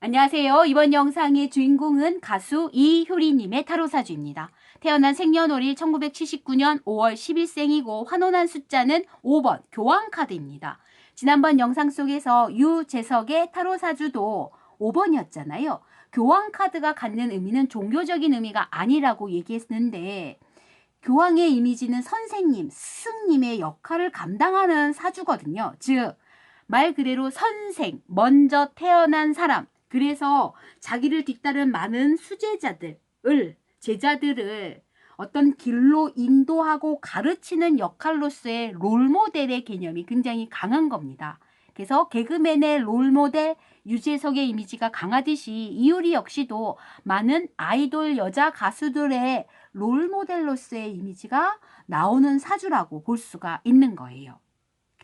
안녕하세요. 이번 영상의 주인공은 가수 이효리님의 타로사주입니다. 태어난 생년월일 1979년 5월 10일생이고 환원한 숫자는 5번 교황카드입니다. 지난번 영상 속에서 유재석의 타로사주도 5번이었잖아요. 교황카드가 갖는 의미는 종교적인 의미가 아니라고 얘기했는데 교황의 이미지는 선생님, 스승님의 역할을 감당하는 사주거든요. 즉, 말 그대로 선생, 먼저 태어난 사람, 그래서 자기를 뒤따른 많은 수제자들을, 제자들을 어떤 길로 인도하고 가르치는 역할로서의 롤모델의 개념이 굉장히 강한 겁니다. 그래서 개그맨의 롤모델 유재석의 이미지가 강하듯이 이효리 역시도 많은 아이돌 여자 가수들의 롤모델로서의 이미지가 나오는 사주라고 볼 수가 있는 거예요.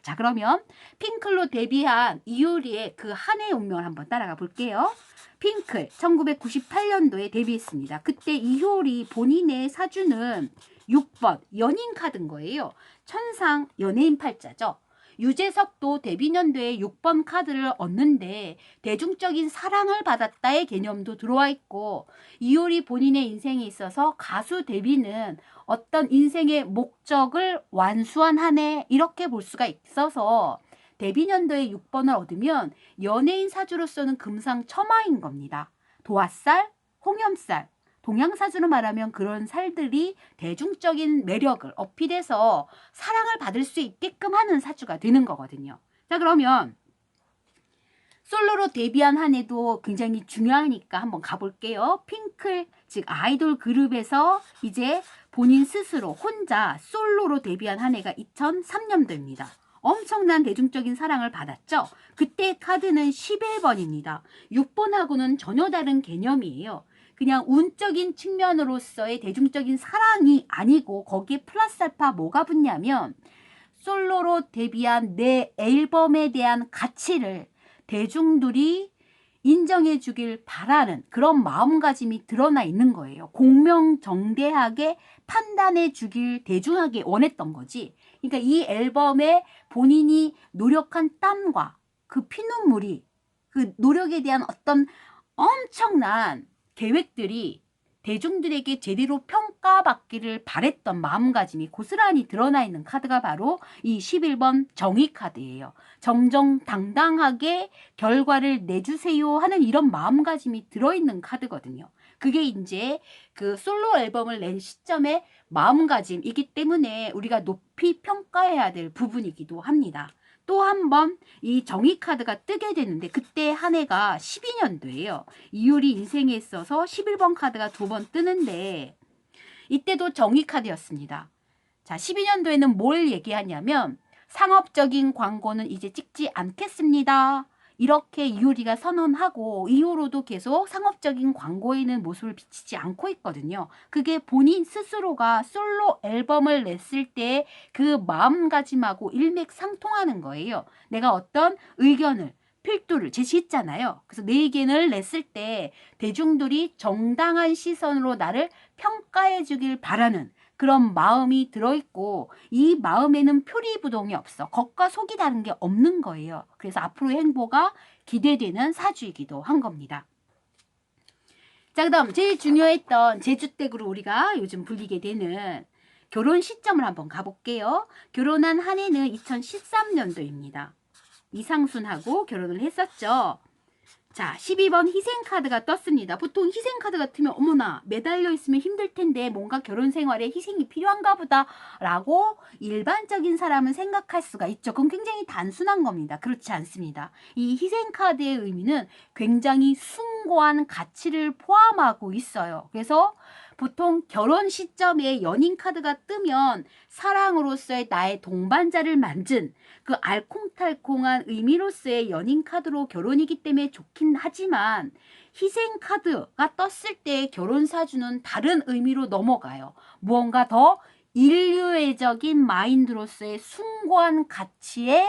자, 그러면 핑클로 데뷔한 이효리의 그 한해 운명을 한번 따라가 볼게요. 핑클 1998년도에 데뷔했습니다. 그때 이효리 본인의 사주는 6번 연인 카드인 거예요. 천상 연예인 팔자죠. 유재석도 데뷔년도에 6번 카드를 얻는데 대중적인 사랑을 받았다의 개념도 들어와 있고 이효리 본인의 인생에 있어서 가수 데뷔는 어떤 인생의 목적을 완수한 한 해 이렇게 볼 수가 있어서 데뷔년도에 6번을 얻으면 연예인 사주로서는 금상첨화인 겁니다. 도화살, 홍염살, 동양사주로 말하면 그런 살들이 대중적인 매력을 어필해서 사랑을 받을 수 있게끔 하는 사주가 되는 거거든요. 자, 그러면 솔로로 데뷔한 한 해도 굉장히 중요하니까 한번 가볼게요. 핑클, 즉 아이돌 그룹에서 이제 본인 스스로 혼자 솔로로 데뷔한 한 해가 2003년도입니다. 엄청난 대중적인 사랑을 받았죠. 그때 카드는 11번입니다. 6번하고는 전혀 다른 개념이에요. 그냥 운적인 측면으로서의 대중적인 사랑이 아니고 거기에 플러스 알파 뭐가 붙냐면 솔로로 데뷔한 내 앨범에 대한 가치를 대중들이 인정해 주길 바라는 그런 마음가짐이 드러나 있는 거예요. 공명정대하게 판단해 주길 대중하게 원했던 거지. 그러니까 이 앨범에 본인이 노력한 땀과 그 피눈물이 그 노력에 대한 어떤 엄청난 계획들이 대중들에게 제대로 평가받기를 바랬던 마음가짐이 고스란히 드러나 있는 카드가 바로 이 11번 정의 카드예요. 정정당당하게 결과를 내주세요 하는 이런 마음가짐이 들어있는 카드거든요. 그게 이제 그 솔로 앨범을 낸 시점의 마음가짐이기 때문에 우리가 높이 평가해야 될 부분이기도 합니다. 또 한 번 이 정의 카드가 뜨게 되는데 그때 한 해가 12년도예요. 이효리 인생에 있어서 11번 카드가 두 번 뜨는데 이때도 정의 카드였습니다. 자, 12년도에는 뭘 얘기하냐면 상업적인 광고는 이제 찍지 않겠습니다. 이렇게 이효리가 선언하고 이후로도 계속 상업적인 광고에는 모습을 비치지 않고 있거든요. 그게 본인 스스로가 솔로 앨범을 냈을 때 그 마음가짐하고 일맥상통하는 거예요. 내가 어떤 의견을 필두를 제시했잖아요. 그래서 내 의견을 냈을 때 대중들이 정당한 시선으로 나를 평가해 주길 바라는 그런 마음이 들어있고 이 마음에는 표리부동이 없어. 겉과 속이 다른 게 없는 거예요. 그래서 앞으로의 행보가 기대되는 사주이기도 한 겁니다. 자, 그 다음 제일 중요했던 제주댁으로 우리가 요즘 불리게 되는 결혼 시점을 한번 가볼게요. 결혼한 한 해는 2013년도입니다. 이상순하고 결혼을 했었죠. 자, 12번 희생카드가 떴습니다. 보통 희생카드 같으면 어머나 매달려 있으면 힘들 텐데 뭔가 결혼 생활에 희생이 필요한가 보다 라고 일반적인 사람은 생각할 수가 있죠. 그건 굉장히 단순한 겁니다. 그렇지 않습니다. 이 희생카드의 의미는 굉장히 숭고한 가치를 포함하고 있어요. 그래서 보통 결혼 시점에 연인 카드가 뜨면 사랑으로서의 나의 동반자를 만든 그 알콩달콩한 의미로서의 연인 카드로 결혼이기 때문에 좋긴 하지만 희생 카드가 떴을 때 결혼 사주는 다른 의미로 넘어가요. 무언가 더 인류애적인 마인드로서의 숭고한 가치에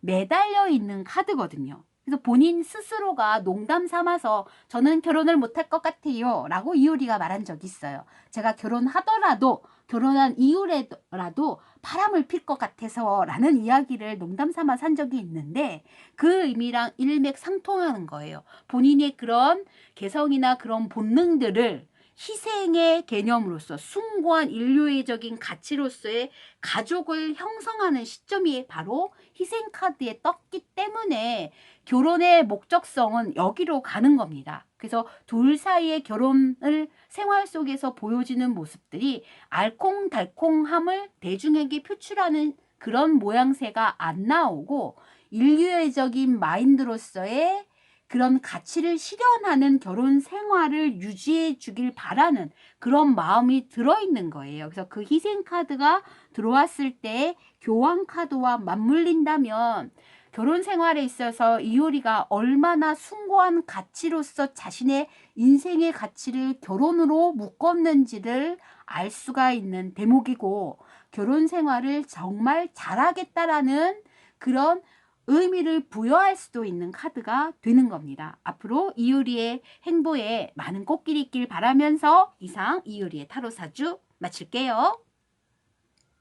매달려 있는 카드거든요. 그래서 본인 스스로가 농담 삼아서 저는 결혼을 못할 것 같아요. 라고 이효리가 말한 적이 있어요. 제가 결혼하더라도 결혼한 이후라도 바람을 필 것 같아서 라는 이야기를 농담 삼아 산 적이 있는데 그 의미랑 일맥상통하는 거예요. 본인의 그런 개성이나 그런 본능들을 희생의 개념으로서 숭고한 인류애적인 가치로서의 가족을 형성하는 시점이 바로 희생 카드에 떴기 때문에 결혼의 목적성은 여기로 가는 겁니다. 그래서 둘 사이의 결혼을 생활 속에서 보여지는 모습들이 알콩달콩함을 대중에게 표출하는 그런 모양새가 안 나오고 인류애적인 마인드로서의 그런 가치를 실현하는 결혼 생활을 유지해 주길 바라는 그런 마음이 들어있는 거예요. 그래서 그 희생 카드가 들어왔을 때 교환 카드와 맞물린다면 결혼 생활에 있어서 이효리가 얼마나 숭고한 가치로서 자신의 인생의 가치를 결혼으로 묶었는지를 알 수가 있는 대목이고 결혼 생활을 정말 잘하겠다라는 그런 의미를 부여할 수도 있는 카드가 되는 겁니다. 앞으로 이효리의 행보에 많은 꽃길이 있길 바라면서 이상 이효리의 타로 사주 마칠게요.